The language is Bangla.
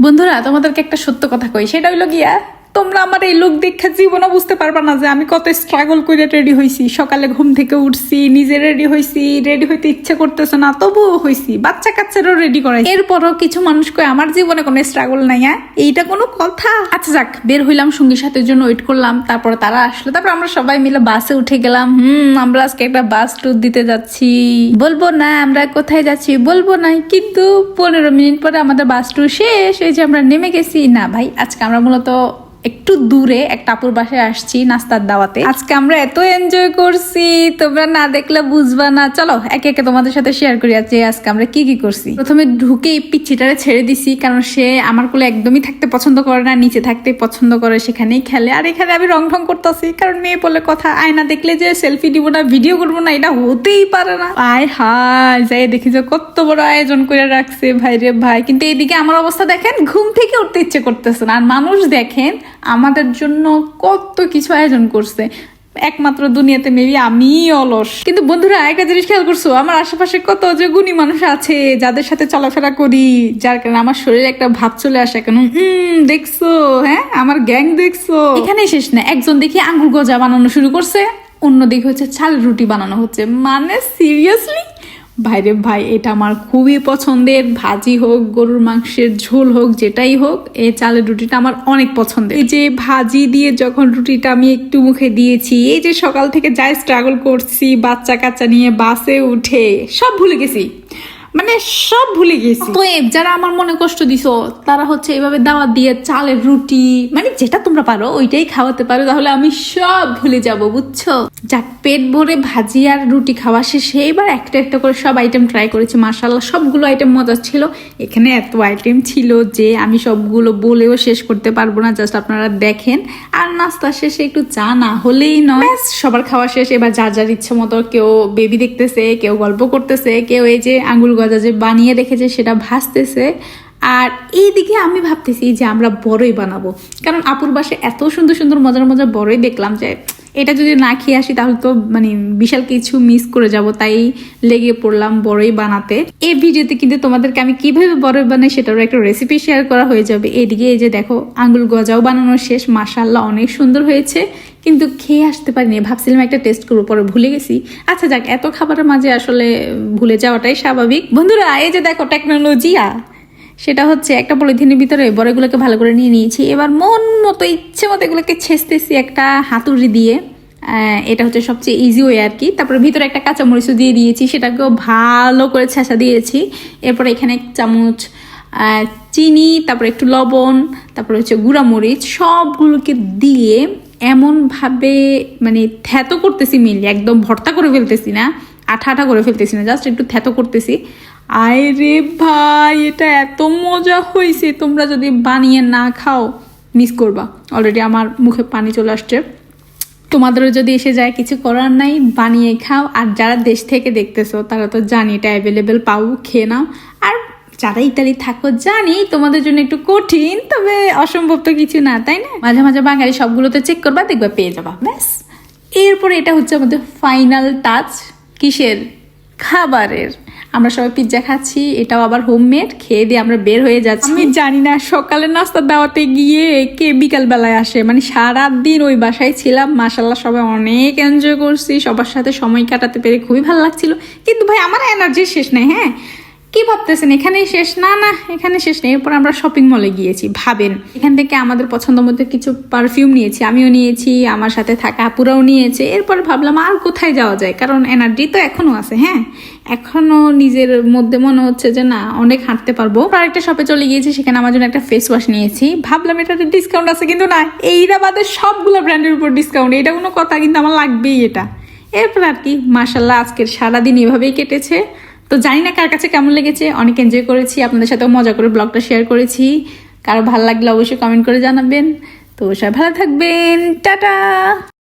বন্ধুরা তোমাদেরকে একটা সত্য কথা কই সেটা হইল গিয়া তোমরা আমার এই লোক দেখে জীবনও বুঝতে পারবা না যে আমি কত স্ট্রাগল করে রেডি হয়েছি সকালে ঘুম থেকে উঠছি, নিজে রেডি হয়েছি রেডি হইতে ইচ্ছে করতেছে না, তবুও হয়েছি বাচ্চা কাচ্চারও রেডি করাই এরপরও কিছু মানুষ কয়, আমার জীবনে কোনো স্ট্রাগল নাই হ্যাঁ? এইটা কোনো কথা? আচ্ছা যাক, বের হইলাম সঙ্গী সাথের জন্য ওয়েট করলাম, তারপর তারা আসলো। তারপর আমরা সবাই মিলে বাসে উঠে গেলাম। হুম, আমরা আজকে একটা বাস ট্যুর দিতে যাচ্ছি। বলব না, আমরা কোথায় যাচ্ছি? বলব না। কিন্তু পনেরো মিনিট পরে আমাদের বাস ট্যুর শেষ, এই যে আমরা নেমে গেছি। না ভাই, আজকে আমরা মূলত একটু দূরে এক টাপুর বাসায় আসছি নাস্তার দাওয়াতে। আজকে আমরা এত এনজয় করছি, তোমরা না দেখলে বুঝবা না। চলো, একে একে তোমাদের সাথে শেয়ার করি আজকে আজকে আমরা কি কি করছি। প্রথমে ঢুকে পিচ্ছিটারে ছেড়ে দিছি, কারণ সে আমার কোলে একদমই থাকতে পছন্দ করে না, নিচে থাকতে পছন্দ করে, সেখানেই খেলে। আর এখানে আমি রং ঢং করতেছি, কারণ মেয়ে বলে কথা আয়না দেখলে যে সেলফি দিব না ভিডিও করব না, এটা হতেই পারে না। আয় হায়, যাই দেখি যে কত বড় আয়োজন করে রাখছে ভাই রে ভাই। কিন্তু এইদিকে আমার অবস্থা দেখেন, ঘুম থেকে উঠতে ইচ্ছে করতেছে না। আর মানুষ দেখেন আমাদের জন্য কত কিছু আয়োজন করছে। একমাত্র দুনিয়াতে মেবি আমি অলস। কিন্তু বন্ধুরা একটা জিনিস খেয়াল করছ? আমার আশেপাশে কত যে গুণী মানুষ আছে, যাদের সাথে চলাফেরা করি, যার কারণে আমার শরীরে একটা ভাব চলে আসে কেন উম দেখছ হ্যাঁ আমার গ্যাং দেখছ। এখানে শেষ না, একজন দেখি আঙ্গুর গজা বানানো শুরু করছে, অন্যদিকে হচ্ছে চাল রুটি বানানো হচ্ছে। মানে সিরিয়াসলি ভাইরে ভাই, এটা আমার খুবই পছন্দের। ভাজি হোক, গরুর মাংসের ঝোল হোক, যেটাই হোক এই চালের রুটিটা আমার অনেক পছন্দের। এই যে ভাজি দিয়ে যখন রুটিটা আমি একটু মুখে দিয়েছি, এই যে সকাল থেকে যাই স্ট্রাগল করছি, বাচ্চা কাচ্চা নিয়ে বাসে উঠে, সব ভুলে গেছি। মানে সব ভুলে গেছি। তো যারা আমার মনে কষ্ট দিছো, তারা হচ্ছে এভাবে দাওয়াত দিয়ে চালের রুটি মানে যেটা তোমরা পারো, ওইটাই খাওয়াতে পারো, তাহলে আমি সব ভুলে যাব, বুঝছ? যাক পেট ভরে ভাজি আর রুটি খাওয়া শেষে এবার একটা একটা করে সব আইটেম ট্রাই করেছি। মাসাল্লাহ সবগুলো আইটেম মজা ছিল। এখানে এত আইটেম ছিল যে আমি সবগুলো বলেও শেষ করতে পারব না জাস্ট আপনারা দেখেন। আর নাস্তা শেষে একটু চা না হলেই নয়। সবার খাওয়া শেষ এবার যার যার ইচ্ছে মতো কেউ বেবি দেখতেছে, কেউ গল্প করতেছে, কেউ এই যে আঙুল গজা যে বানিয়ে রেখেছে সেটা ভাসতেছে আর এইদিকে আমি ভাবতেছি যে আমরা বড়ই বানাবো। কারণ আপুর বাসে এত সুন্দর সুন্দর মজার মজার বড়ই দেখলাম যে এটা যদি না খেয়ে আসি, তাহলে তো মানে বিশাল কিছু মিস করে যাব। তাই লেগে পড়লাম বড়ই বানাতে। এই ভিডিওতে কিন্তু তোমাদেরকে আমি কীভাবে বড়ই বানাই সেটারও একটা রেসিপি শেয়ার করা হয়ে যাবে। এদিকে এই যে দেখো আঙ্গুল গজাও বানানো শেষ। মাসাল্লাহ অনেক সুন্দর হয়েছে। কিন্তু খেয়ে আসতে পারিনি। ভাবছিলাম একটা টেস্ট করব, পরে ভুলে গেছি। আচ্ছা যাক, এত খাবারের মাঝে আসলে ভুলে যাওয়াটাই স্বাভাবিক। বন্ধুরা, এই যে দেখো টেকনোলজিয়া সেটা হচ্ছে একটা পলিথিনের ভিতরে বড়গুলোকে ভালো করে নিয়ে নিয়েছি। এবার মন মতো ইচ্ছে মতো এগুলোকে ছেঁচতেছি একটা হাতুড়ি দিয়ে। এটা হচ্ছে সবচেয়ে ইজি ওয়ে আর কি। তারপরে ভিতরে একটা কাঁচামরিচও দিয়ে দিয়েছি, সেটাকেও ভালো করে ছেঁচা দিয়েছি। এরপরে এখানে এক চামচ চিনি, তারপরে একটু লবণ, তারপরে হচ্ছে গুঁড়ামরিচ, সবগুলোকে দিয়ে এমনভাবে মানে থ্যাতো করতেছি মিলি একদম ভর্তা করে ফেলতেছি না। আঠা আঠা করে ফেলতেছি না জাস্ট একটু থ্যাতো করতেছি। আয় রে ভাই, এটা এত মজা হয়েছে তোমরা যদি বানিয়ে না খাও মিস করবা। অলরেডি আমার মুখে পানি চলে আসছে। তোমাদেরও যদি এসে যায়, কিছু করার নাই, বানিয়ে খাও। আর যারা দেশ থেকে দেখতেছো, তারা তো জানি এটা অ্যাভেলেবেল পাও, খেয়ে নাও। আর যারা ইতালি থাকো, জানি তোমাদের জন্য একটু কঠিন, তবে অসম্ভব তো কিছু না, তাই না? মাঝে মাঝে বাঙালি সবগুলোতে চেক করবা, দেখবা পেয়ে যাবা, ব্যাস। এরপরে এটা হচ্ছে আমাদের ফাইনাল টাচ কিসের? খাবারের। আমরা সবাই পিৎজা খাচ্ছি, এটাও আবার হোমমেড খেয়ে দিয়ে আমরা বের হয়ে যাচ্ছি। আমি জানি না, সকালে নাস্তা দাওয়াতে গিয়ে কে বিকাল বেলায় আসে। মানে সারা দিন ওই বাসায় ছিলাম মাসাল্লাহ সবাই অনেক এনজয় করছি, সবার সাথে সময় কাটাতে পেরে খুবই ভালো লাগছিল। কিন্তু ভাই, আমার এনার্জি শেষ নেই হ্যাঁ? কি ভাবতেছেন? এখানেই শেষ? না না, এখানে শেষ নেই। এরপর আমরা শপিং মলে গিয়েছি। ভাবেন, এখান থেকে আমাদের পছন্দ মতো কিছু পারফিউম নিয়েছি। আমিও নিয়েছি, আমার সাথে থাকা আপুরাও নিয়েছে। এরপর ভাবলাম আর কোথায় যাওয়া যায়? কারণ এনার্জি তো এখনও আছে হ্যাঁ? এখনও নিজের মধ্যে মনে হচ্ছে যে, না, অনেক হাঁটতে পারব। আর একটা শপে চলে গিয়েছি, সেখানে আমার জন্য একটা ফেস ওয়াশ নিয়েছি। ভাবলাম, এটাতে ডিসকাউন্ট আছে কিন্তু না। এইটা বাদে সবগুলো ব্র্যান্ডের উপর ডিসকাউন্ট এটা কোনো কথা, কিন্তু আমার লাগবেই এটা। এরপর আর কি মাসাল্লাহ আজকের সারাদিন এভাবেই কেটেছে। তো জানি না কার কাছে কেমন লেগেছে, অনেক এনজয় করেছি, আপনাদের সাথেও মজা করে ব্লগটা শেয়ার করেছি। কারও ভালো লাগলে অবশ্যই কমেন্ট করে জানাবেন। তো সবাই ভালো থাকবেন, টাটা!